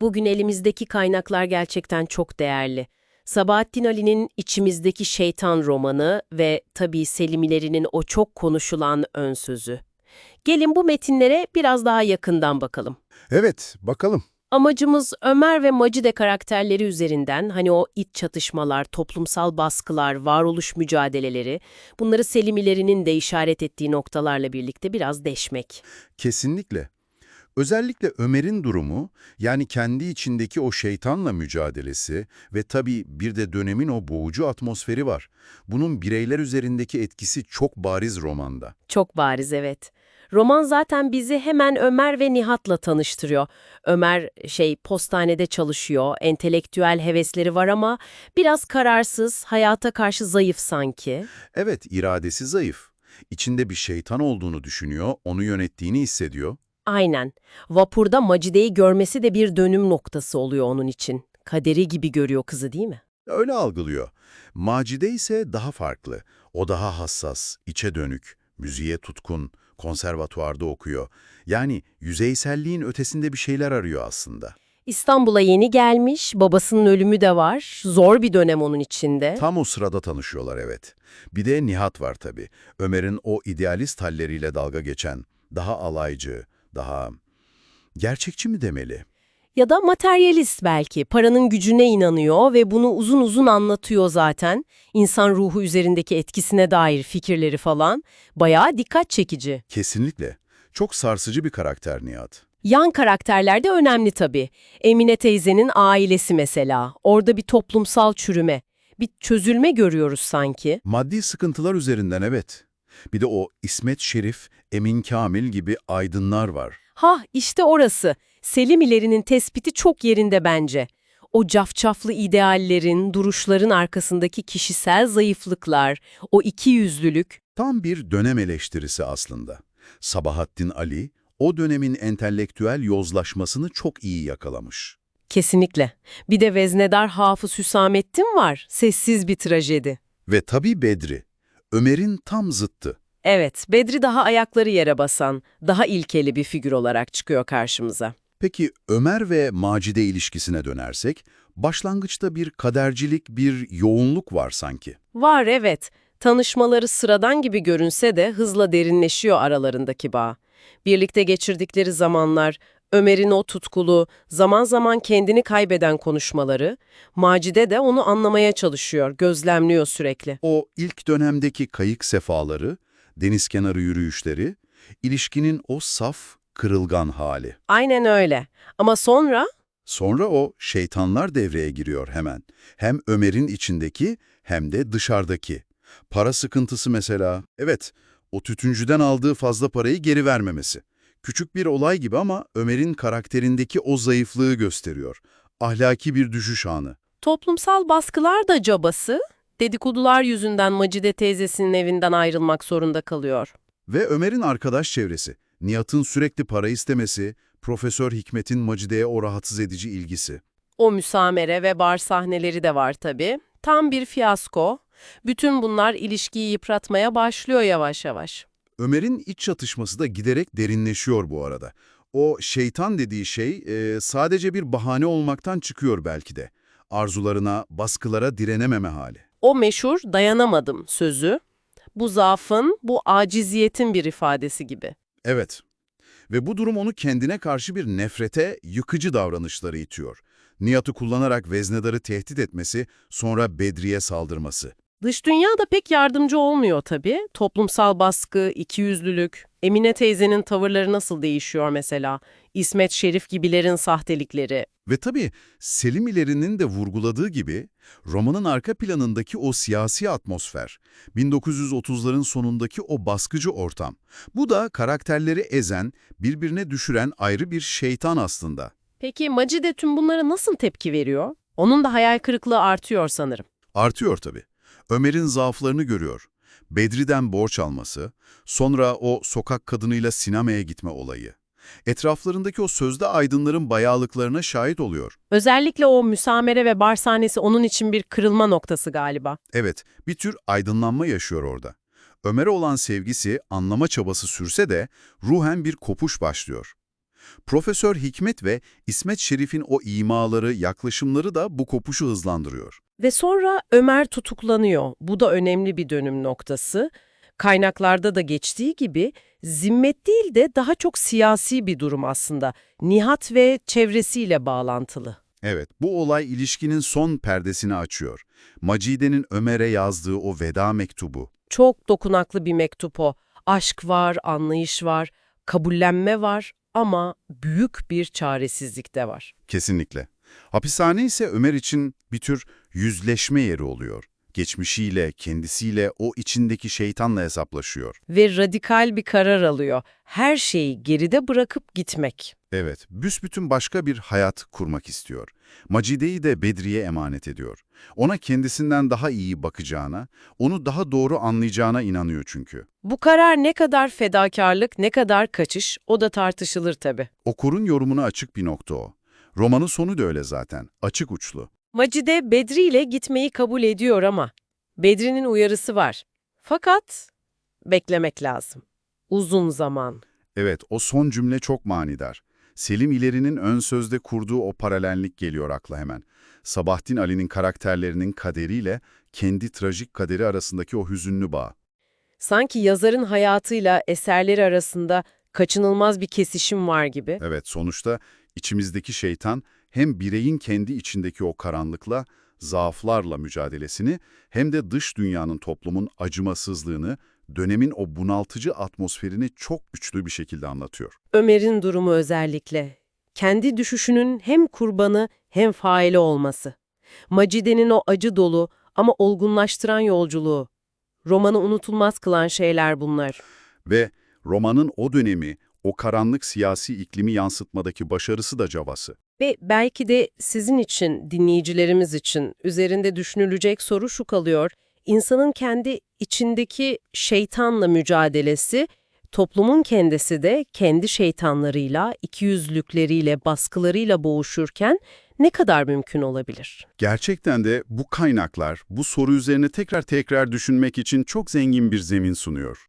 Bugün elimizdeki kaynaklar gerçekten çok değerli. Sabahattin Ali'nin İçimizdeki Şeytan romanı ve tabii Selimilerinin o çok konuşulan ön sözü. Gelin bu metinlere biraz daha yakından bakalım. Evet, bakalım. Amacımız Ömer ve Macide karakterleri üzerinden hani o iç çatışmalar, toplumsal baskılar, varoluş mücadeleleri, bunları Selimilerinin de işaret ettiği noktalarla birlikte biraz deşmek. Kesinlikle. Özellikle Ömer'in durumu, yani kendi içindeki o şeytanla mücadelesi ve tabii bir de dönemin o boğucu atmosferi var. Bunun bireyler üzerindeki etkisi çok bariz romanda. Çok bariz evet. Roman zaten bizi hemen Ömer ve Nihat'la tanıştırıyor. Ömer şey postanede çalışıyor, entelektüel hevesleri var ama biraz kararsız, hayata karşı zayıf sanki. Evet, iradesi zayıf. İçinde bir şeytan olduğunu düşünüyor, onu yönettiğini hissediyor. Aynen. Vapurda Macide'yi görmesi de bir dönüm noktası oluyor onun için. Kaderi gibi görüyor kızı değil mi? Öyle algılıyor. Macide ise daha farklı. O daha hassas, içe dönük, müziğe tutkun, konservatuvarda okuyor. Yani yüzeyselliğin ötesinde bir şeyler arıyor aslında. İstanbul'a yeni gelmiş, babasının ölümü de var. Zor bir dönem onun içinde. Tam o sırada tanışıyorlar evet. Bir de Nihat var tabii. Ömer'in o idealist halleriyle dalga geçen, daha alaycı, daha... Gerçekçi mi demeli? Ya da materyalist belki. Paranın gücüne inanıyor ve bunu uzun uzun anlatıyor zaten. İnsan ruhu üzerindeki etkisine dair fikirleri falan. Bayağı dikkat çekici. Kesinlikle. Çok sarsıcı bir karakter Nihat. Yan karakterler de önemli tabii. Emine teyzenin ailesi mesela. Orada bir toplumsal çürüme, bir çözülme görüyoruz sanki. Maddi sıkıntılar üzerinden evet. Bir de o İsmet Şerif, Emin Kamil gibi aydınlar var. Ha işte orası. Selimilerinin tespiti çok yerinde bence. O cafcaflı ideallerin, duruşların arkasındaki kişisel zayıflıklar, o ikiyüzlülük. Tam bir dönem eleştirisi aslında. Sabahattin Ali, o dönemin entelektüel yozlaşmasını çok iyi yakalamış. Kesinlikle. Bir de veznedar Hafız Hüsamettin var. Sessiz bir trajedi. Ve tabii Bedri, Ömer'in tam zıttı. Evet, Bedri daha ayakları yere basan, daha ilkeli bir figür olarak çıkıyor karşımıza. Peki Ömer ve Macide ilişkisine dönersek, başlangıçta bir kadercilik, bir yoğunluk var sanki. Var evet. Tanışmaları sıradan gibi görünse de hızla derinleşiyor aralarındaki bağ. Birlikte geçirdikleri zamanlar, Ömer'in o tutkulu, zaman zaman kendini kaybeden konuşmaları, Macide de onu anlamaya çalışıyor, gözlemliyor sürekli. O ilk dönemdeki kayık sefaları, deniz kenarı yürüyüşleri, ilişkinin o saf, kırılgan hali. Aynen öyle. Ama sonra Sonra o şeytanlar devreye giriyor hemen. Hem Ömer'in içindeki hem de dışarıdaki. Para sıkıntısı mesela. Evet, o tütüncüden aldığı fazla parayı geri vermemesi. Küçük bir olay gibi ama Ömer'in karakterindeki o zayıflığı gösteriyor. Ahlaki bir düşüş anı. toplumsal baskılar da cabası. Dedikodular yüzünden Macide teyzesinin evinden ayrılmak zorunda kalıyor. Ve Ömer'in arkadaş çevresi. Nihat'ın sürekli para istemesi, Profesör Hikmet'in Macide'ye o rahatsız edici ilgisi. O müsamere ve bar sahneleri de var tabii. Tam bir fiyasko. Bütün bunlar ilişkiyi yıpratmaya başlıyor yavaş yavaş. Ömer'in iç çatışması da giderek derinleşiyor bu arada. O şeytan dediği şey e, sadece bir bahane olmaktan çıkıyor belki de. Arzularına, baskılara direnememe hali. O meşhur dayanamadım sözü. Bu zaafın, bu aciziyetin bir ifadesi gibi. Evet. Ve bu durum onu kendine karşı bir nefrete, yıkıcı davranışları itiyor. Nihat'ı kullanarak veznedarı tehdit etmesi, sonra Bedri'ye saldırması. Dış dünya da pek yardımcı olmuyor tabii. Toplumsal baskı, ikiyüzlülük, Emine teyzenin tavırları nasıl değişiyor mesela? İsmet Şerif gibilerin sahtelikleri. Ve tabii Selim İleri'nin de vurguladığı gibi romanın arka planındaki o siyasi atmosfer, 1930'ların sonundaki o baskıcı ortam. Bu da karakterleri ezen, birbirine düşüren ayrı bir şeytan aslında. Peki Macide tüm bunlara nasıl tepki veriyor? Onun da hayal kırıklığı artıyor sanırım. Artıyor tabii. Ömer'in zaaflarını görüyor. Bedri'den borç alması, sonra o sokak kadınıyla sinemaya gitme olayı. Etraflarındaki o sözde aydınların bayağılıklarına şahit oluyor. Özellikle o müsamere ve bar sahnesi onun için bir kırılma noktası galiba. Evet, bir tür aydınlanma yaşıyor orada. Ömer'e olan sevgisi, anlama çabası sürse de ruhen bir kopuş başlıyor. Profesör Hikmet ve İsmet Şerif'in o imaları, yaklaşımları da bu kopuşu hızlandırıyor. Ve sonra Ömer tutuklanıyor. Bu da önemli bir dönüm noktası. Kaynaklarda da geçtiği gibi zimmet değil de daha çok siyasi bir durum aslında. Nihat ve çevresiyle bağlantılı. Evet, bu olay ilişkinin son perdesini açıyor. Macide'nin Ömer'e yazdığı o veda mektubu. Çok dokunaklı bir mektup o. Aşk var, anlayış var, kabullenme var ama büyük bir çaresizlik de var. Kesinlikle. Hapishane ise Ömer için bir tür yüzleşme yeri oluyor. Geçmişiyle, kendisiyle, o içindeki şeytanla hesaplaşıyor. Ve radikal bir karar alıyor. Her şeyi geride bırakıp gitmek. Evet, büsbütün başka bir hayat kurmak istiyor. Macide'yi de Bedri'ye emanet ediyor. Ona kendisinden daha iyi bakacağına, onu daha doğru anlayacağına inanıyor çünkü. Bu karar ne kadar fedakarlık, ne kadar kaçış o da tartışılır tabii. Okurun yorumuna açık bir nokta o. Romanın sonu da öyle zaten, açık uçlu. Macide Bedri ile gitmeyi kabul ediyor ama Bedri'nin uyarısı var. Fakat beklemek lazım. Uzun zaman. Evet, o son cümle çok manidar. Selim İleri'nin ön sözde kurduğu o paralellik geliyor akla hemen. Sabahattin Ali'nin karakterlerinin kaderiyle kendi trajik kaderi arasındaki o hüzünlü bağ. Sanki yazarın hayatıyla eserleri arasında kaçınılmaz bir kesişim var gibi. Evet, sonuçta içimizdeki şeytan hem bireyin kendi içindeki o karanlıkla, zaaflarla mücadelesini hem de dış dünyanın toplumun acımasızlığını, dönemin o bunaltıcı atmosferini çok güçlü bir şekilde anlatıyor. Ömer'in durumu özellikle. Kendi düşüşünün hem kurbanı hem faili olması. Macide'nin o acı dolu ama olgunlaştıran yolculuğu. Romanı unutulmaz kılan şeyler bunlar. Ve romanın o dönemi, o karanlık siyasi iklimi yansıtmadaki başarısı da cavası. Ve belki de sizin için, dinleyicilerimiz için üzerinde düşünülecek soru şu kalıyor. İnsanın kendi içindeki şeytanla mücadelesi, toplumun kendisi de kendi şeytanlarıyla, ikiyüzlülükleriyle, baskılarıyla boğuşurken ne kadar mümkün olabilir? Gerçekten de bu kaynaklar bu soru üzerine tekrar tekrar düşünmek için çok zengin bir zemin sunuyor.